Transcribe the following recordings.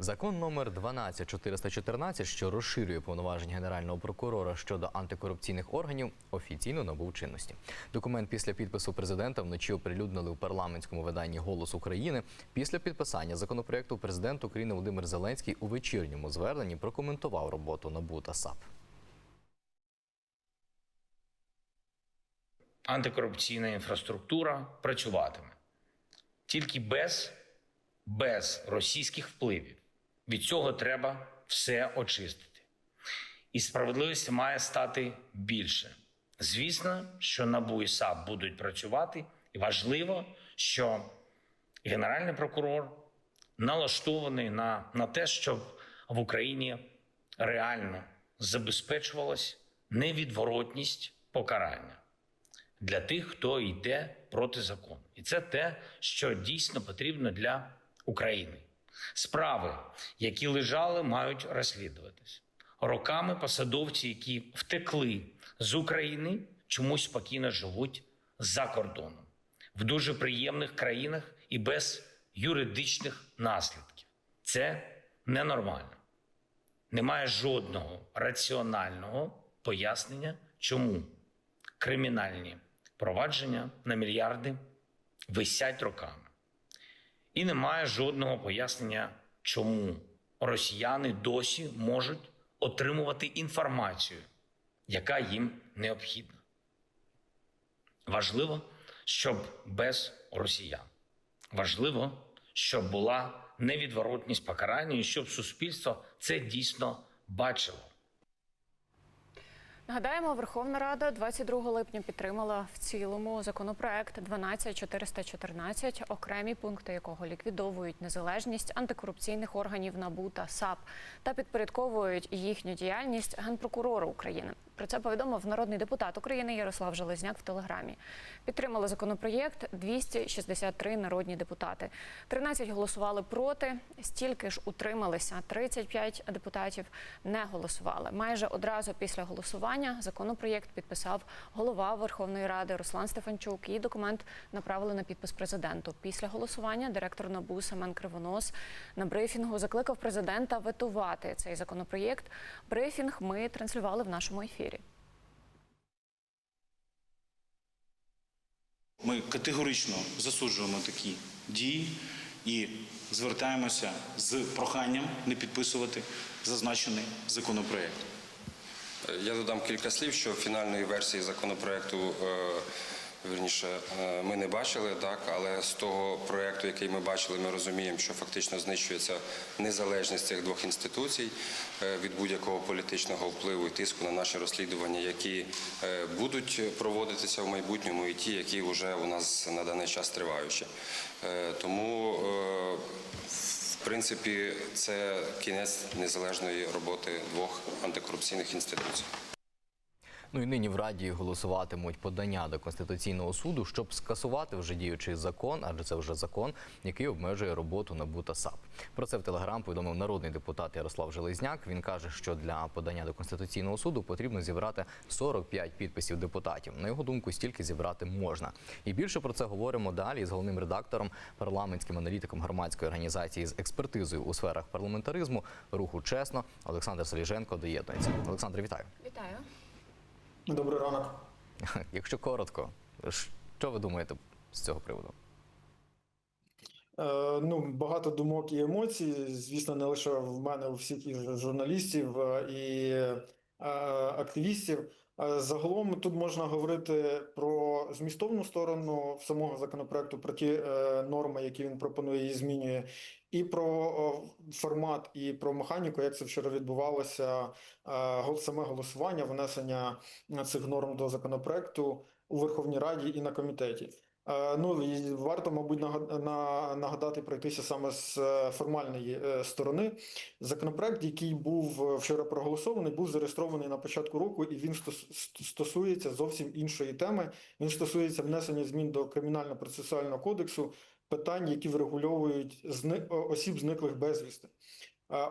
Закон номер 12414, що розширює повноваження генерального прокурора щодо антикорупційних органів, офіційно набув чинності. Документ після підпису президента вночі оприлюднили у парламентському виданні Голос України. Після підписання законопроекту президент України Володимир Зеленський у вечірньому зверненні прокоментував роботу НАБУ та САП. антикорупційна інфраструктура працюватиме тільки без, без російських впливів. Від цього треба все очистити. І справедливості має стати більше. Звісно, що НАБУ і САП будуть працювати, і важливо, що генеральний прокурор налаштований на, на те, щоб в Україні реально забезпечувалась невідворотність покарання для тих, хто йде проти закону. І це те, що дійсно потрібно для України. Справи, які лежали, мають розслідуватись. Роками посадовці, які втекли з України, чомусь спокійно живуть за кордоном в дуже приємних країнах і без юридичних наслідків. Це ненормально. Немає жодного раціонального пояснення, чому кримінальні провадження на мільярди висять роками. І немає жодного пояснення, чому росіяни досі можуть отримувати інформацію, яка їм необхідна. Важливо, щоб без росіян. Важливо, щоб була невідворотність покарання і щоб суспільство це дійсно бачило. Нагадаємо, Верховна Рада 22 липня підтримала в цілому законопроект 12414, окремі пункти якого ліквідовують незалежність антикорупційних органів НАБУ та САП та підпорядковують їхню діяльність генпрокурору України. Про це повідомив народний депутат України Ярослав Железняк в телеграмі. Підтримали законопроєкт 263 народні депутати. 13 голосували проти, стільки ж утрималися. 35 депутатів не голосували. Майже одразу після голосування законопроєкт підписав голова Верховної Ради Руслан Стефанчук. І документ направили на підпис президенту. Після голосування директор НАБУ Семен Кривонос на брифінгу закликав президента ветувати цей законопроєкт. Брифінг ми транслювали в нашому ефірі. Ми категорично засуджуємо такі дії і звертаємося з проханням не підписувати зазначений законопроект. Я додам кілька слів, що фінальної версії законопроекту е, вірніше е, ми не бачили, так але з того проекту, який ми бачили, ми розуміємо, що фактично знищується незалежність цих двох інституцій е, від будь-якого політичного впливу і тиску на наші розслідування, які е, будуть проводитися в майбутньому, і ті, які вже у нас на даний час триваючі. Тому в принципі, це кінець незалежної роботи двох антикорупційних інституцій. Ну і нині в Раді голосуватимуть подання до Конституційного суду, щоб скасувати вже діючий закон, адже це вже закон, який обмежує роботу НАБУ та САП. Про це в Телеграм повідомив народний депутат Ярослав Железняк. Він каже, що для подання до Конституційного суду потрібно зібрати 45 підписів депутатів. На його думку, стільки зібрати можна. І більше про це говоримо далі з головним редактором, парламентським аналітиком громадської організації з експертизою у сферах парламентаризму руху чесно. Олександр Соліженко доєднується. Олександр, вітаю. Вітаю. Добрий ранок. Якщо коротко, що ви думаєте з цього приводу? Е, ну, багато думок і емоцій. Звісно, не лише в мене, у всіх і журналістів е, і е, активістів. Е, Загалом тут можна говорити про змістовну сторону самого законопроекту, про ті е, норми, які він пропонує і змінює, і про формат, і про механіку, як це вчора відбувалося, е, саме голосування, внесення цих норм до законопроекту у Верховній Раді і на комітеті. Е, Ну варто, мабуть, нага- нагадати пройтися саме з е, формальної е, сторони. Законопроект, який був вчора проголосований, був зареєстрований на початку року, і він стос- стосується зовсім іншої теми. Він стосується внесення змін до кримінально-процесуального кодексу, питань, які врегульовують осіб зниклих безвісти.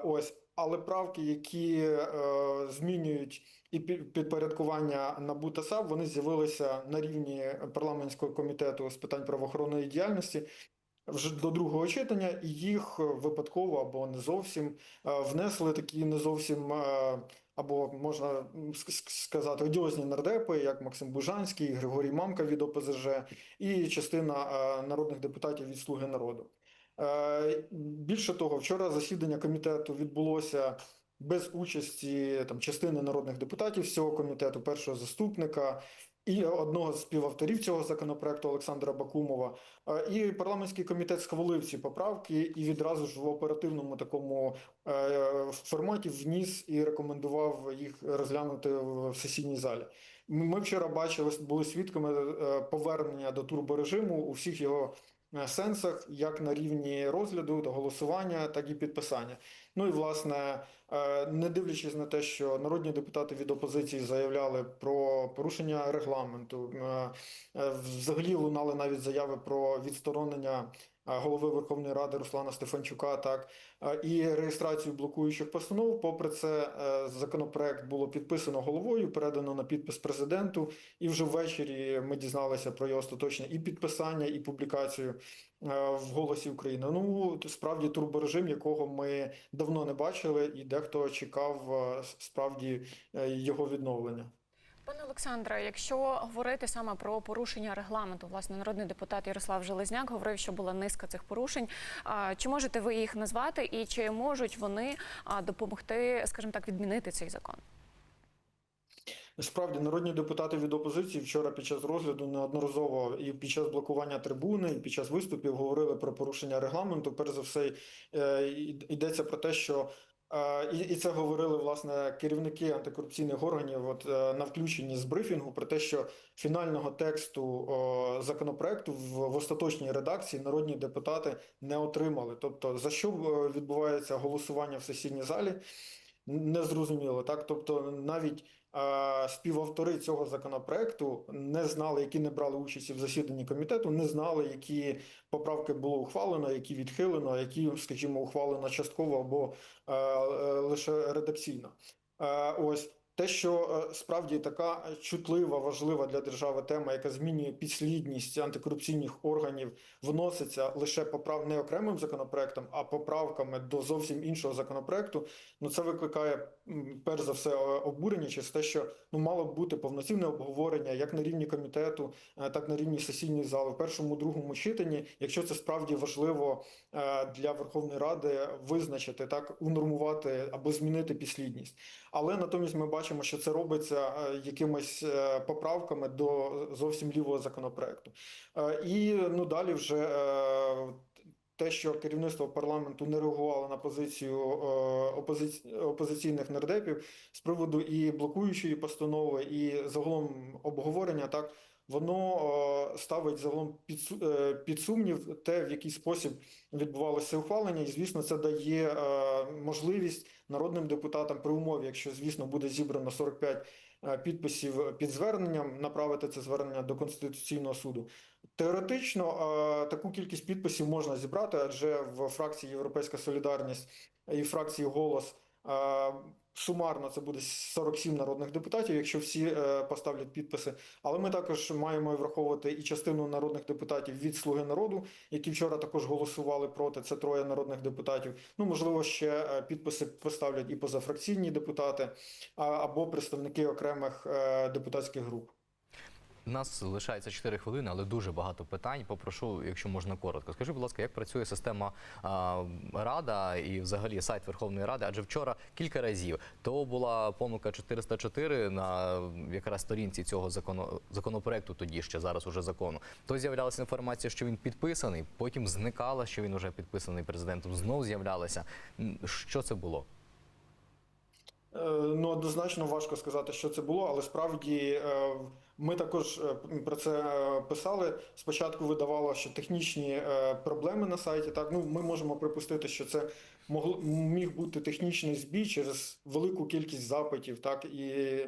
Ось, але правки, які змінюють і пі- підпорядкування НАБУ та САП, вони з'явилися на рівні парламентського комітету з питань правоохоронної діяльності. вже до другого читання, і їх випадково або не зовсім е, внесли такі не зовсім. е, Або можна сказати одіозні нардепи, як Максим Бужанський, Григорій Мамка від ОПЗЖ, і частина е, народних депутатів від Слуги народу. Більше того, вчора засідання комітету відбулося без участі там частини народних депутатів з цього комітету, першого заступника і одного з співавторів цього законопроекту Олександра Бакумова. Е, І парламентський комітет схвалив ці поправки і відразу ж в оперативному такому е, форматі вніс і рекомендував їх розглянути в сесійній залі. Ми вчора бачили, були свідками е, повернення до турборежиму у всіх його сенсах, як на рівні розгляду голосування, так і підписання. Ну і власне, е, не дивлячись на те, що народні депутати від опозиції заявляли про порушення регламенту, е, е, взагалі лунали навіть заяви про відсторонення голови Верховної Ради Руслана Стефанчука, так і реєстрацію блокуючих постанов. Попри це, е, законопроект було підписано головою, передано на підпис президенту, і вже ввечері ми дізналися про його остаточне і підписання, і публікацію е, в Голосі України. Ну справді турборежим, якого ми давно не бачили, і дехто чекав е, справді його відновлення. Пане Олександре, якщо говорити саме про порушення регламенту, власне, народний депутат Ярослав Железняк говорив, що була низка цих порушень. Чи можете ви їх назвати, і чи можуть вони допомогти, скажімо так, відмінити цей закон? Справді, народні депутати від опозиції вчора під час розгляду неодноразово і під час блокування трибуни, і під час виступів говорили про порушення регламенту. Перш за все, е, йдеться про те, що і, і це говорили власне керівники антикорупційних органів. От е, на включенні з брифінгу про те, що фінального тексту о, законопроекту в, в остаточній редакції народні депутати не отримали. Тобто, за що е, відбувається голосування в сесійній залі, не зрозуміло. Так, тобто, навіть е, співавтори цього законопроекту не знали, які не брали участі в засіданні комітету, не знали, які поправки було ухвалено, які відхилено, які, скажімо, ухвалено частково або е, е, лише редакційно. Е, ось те, що е, справді така чутлива, важлива для держави тема, яка змінює підслідність антикорупційних органів, вноситься лише поправ не окремим законопроектом, а поправками до зовсім іншого законопроекту. Ну це викликає перш за все обурення через те, що ну мало б бути повноцінне обговорення як на рівні комітету, е, так на рівні сесійної зали в першому другому читанні, якщо це справді важливо е, для Верховної Ради визначити так, унормувати або змінити підслідність. Але натомість ми бачимо, що це робиться е, якимись е, поправками до зовсім лівого законопроекту. Е, І ну далі вже те, що керівництво парламенту не реагувало на позицію опозиці... опозиційних нардепів з приводу і блокуючої постанови, і загалом обговорення, так воно ставить загалом під, під сумнів те, в який спосіб відбувалося ухвалення, і звісно, це дає можливість народним депутатам при умові, якщо звісно буде зібрано 45 е, підписів під зверненням, направити це звернення до Конституційного суду. Теоретично е, таку кількість підписів можна зібрати, адже в фракції Європейська Солідарність і фракції Голос е, сумарно це буде 47 народних депутатів, якщо всі е, поставлять підписи. Але ми також маємо враховувати і частину народних депутатів від Слуги народу, які вчора також голосували проти. Це троє народних депутатів. Ну можливо, ще е, підписи поставлять і позафракційні депутати, а- або представники окремих е, депутатських груп. У нас лишається 4 хвилини, але дуже багато питань. Попрошу, якщо можна коротко. Скажи, будь ласка, як працює система а, Рада і взагалі сайт Верховної Ради? Адже вчора кілька разів то була помилка 404 на якраз сторінці цього закону, законопроекту, тоді ще зараз уже закону. То з'являлася інформація, що він підписаний, потім зникала, що він вже підписаний президентом. Знов з'являлася. Що це було? Е, Ну, однозначно важко сказати, що це було, але справді е, ми також е, про це писали. Спочатку видавало, що технічні проблеми на сайті. Так, ну ми можемо припустити, що це могло міг бути технічний збій через велику кількість запитів, так і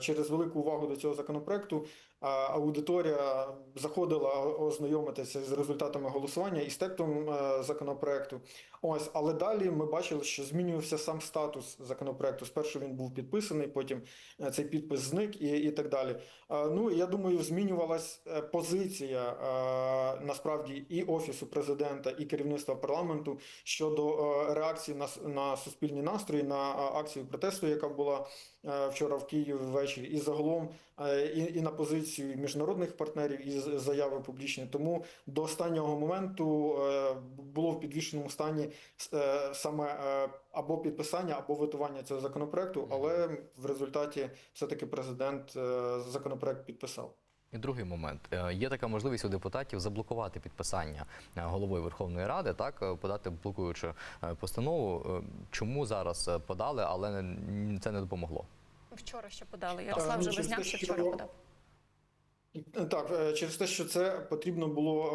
через велику увагу до цього законопроекту. Аудиторія заходила ознайомитися з результатами голосування і з текстом е, законопроекту. Ось, але далі ми бачили, що змінювався сам статус законопроекту. Спершу він був підписаний, потім е, цей підпис зник і, і так далі. Е, Ну, я думаю, змінювалась позиція насправді і офісу президента, і керівництва парламенту щодо реакції на, на суспільні настрої, на акцію протесту, яка була вчора в Києві ввечері, і загалом і, і на позицію міжнародних партнерів, і заяви публічні. Тому до останнього моменту е, було в підвішеному стані е, саме е, або підписання, або витування цього законопроекту, але в результаті все-таки президент е, законопроект підписав. І другий момент є така можливість у депутатів заблокувати підписання головою Верховної Ради, так подати блокуючу постанову. Чому зараз подали, але це не допомогло? Вчора ще подали. Ярослав ще що- вчора подав. Так, е, через те, що це потрібно було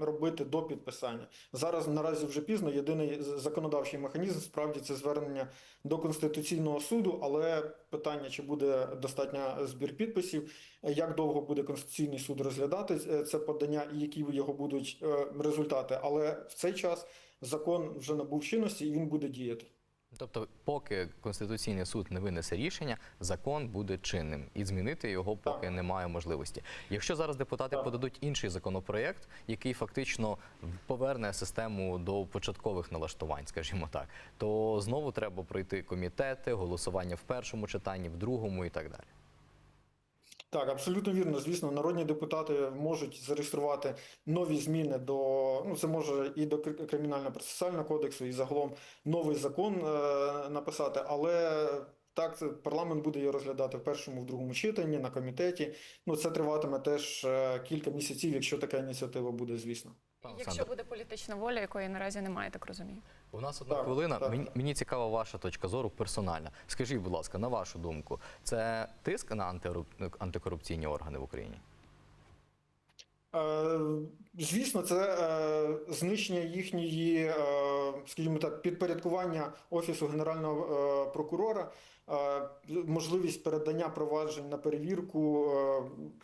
е, робити до підписання. Зараз наразі вже пізно. Єдиний законодавчий механізм справді це звернення до Конституційного суду, але питання, чи буде достатня збір підписів, як довго буде Конституційний суд розглядати е, це подання і які його будуть результати. Але в цей час закон вже набув чинності і він буде діяти. Тобто, поки Конституційний суд не винесе рішення, закон буде чинним і змінити його поки Так. немає можливості. Якщо зараз депутати Так. подадуть інший законопроєкт, який фактично поверне систему до початкових налаштувань, скажімо так, то знову треба пройти комітети, голосування в першому читанні, в другому і так далі. Так, абсолютно вірно. Звісно, народні депутати можуть зареєструвати нові зміни до ну це може і до Кр- кримінально-процесуального кодексу, і загалом новий закон е, написати, але. Так, це парламент буде його розглядати в першому, в другому читанні на комітеті. Ну це триватиме теж е, кілька місяців, якщо така ініціатива буде, звісно. Якщо буде політична воля, якої наразі немає, так розумію. У нас одна Так, хвилина. так. Мені, мені цікава ваша точка зору персональна. Скажіть, будь ласка, на вашу думку, це тиск на антикорупційні органи в Україні? Звісно, це е, знищення їхньої, е, скажімо так, підпорядкування Офісу Генерального е, прокурора, е, можливість передання проваджень на перевірку е,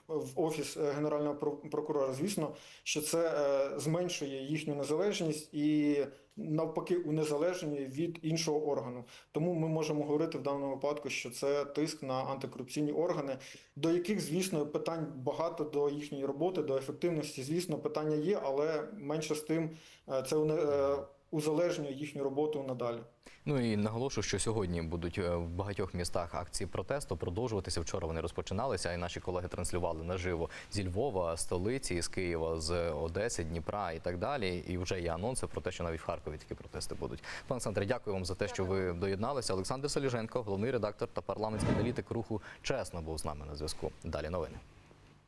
в Офіс Генерального прокурора. Звісно, що це е, зменшує їхню незалежність і навпаки унезалежнює від іншого органу. Тому ми можемо говорити в даному випадку, що це тиск на антикорупційні органи, до яких, звісно, питань багато до їхньої роботи, до ефективності. Звісно, питання є, але менше з тим е, це е, узалежнює їхню роботу надалі. Ну і наголошую, що сьогодні будуть е, в багатьох містах акції протесту продовжуватися. Вчора вони розпочиналися, і наші колеги транслювали наживо зі Львова, столиці, з Києва, з Одеси, Дніпра і так далі. І вже є анонси про те, що навіть в Харкові такі протести будуть. Пане Олександре, дякую вам за те, що ви доєдналися. Олександр Соліженко, головний редактор та парламентський аналітик руху чесно був з нами на зв'язку. Далі новини.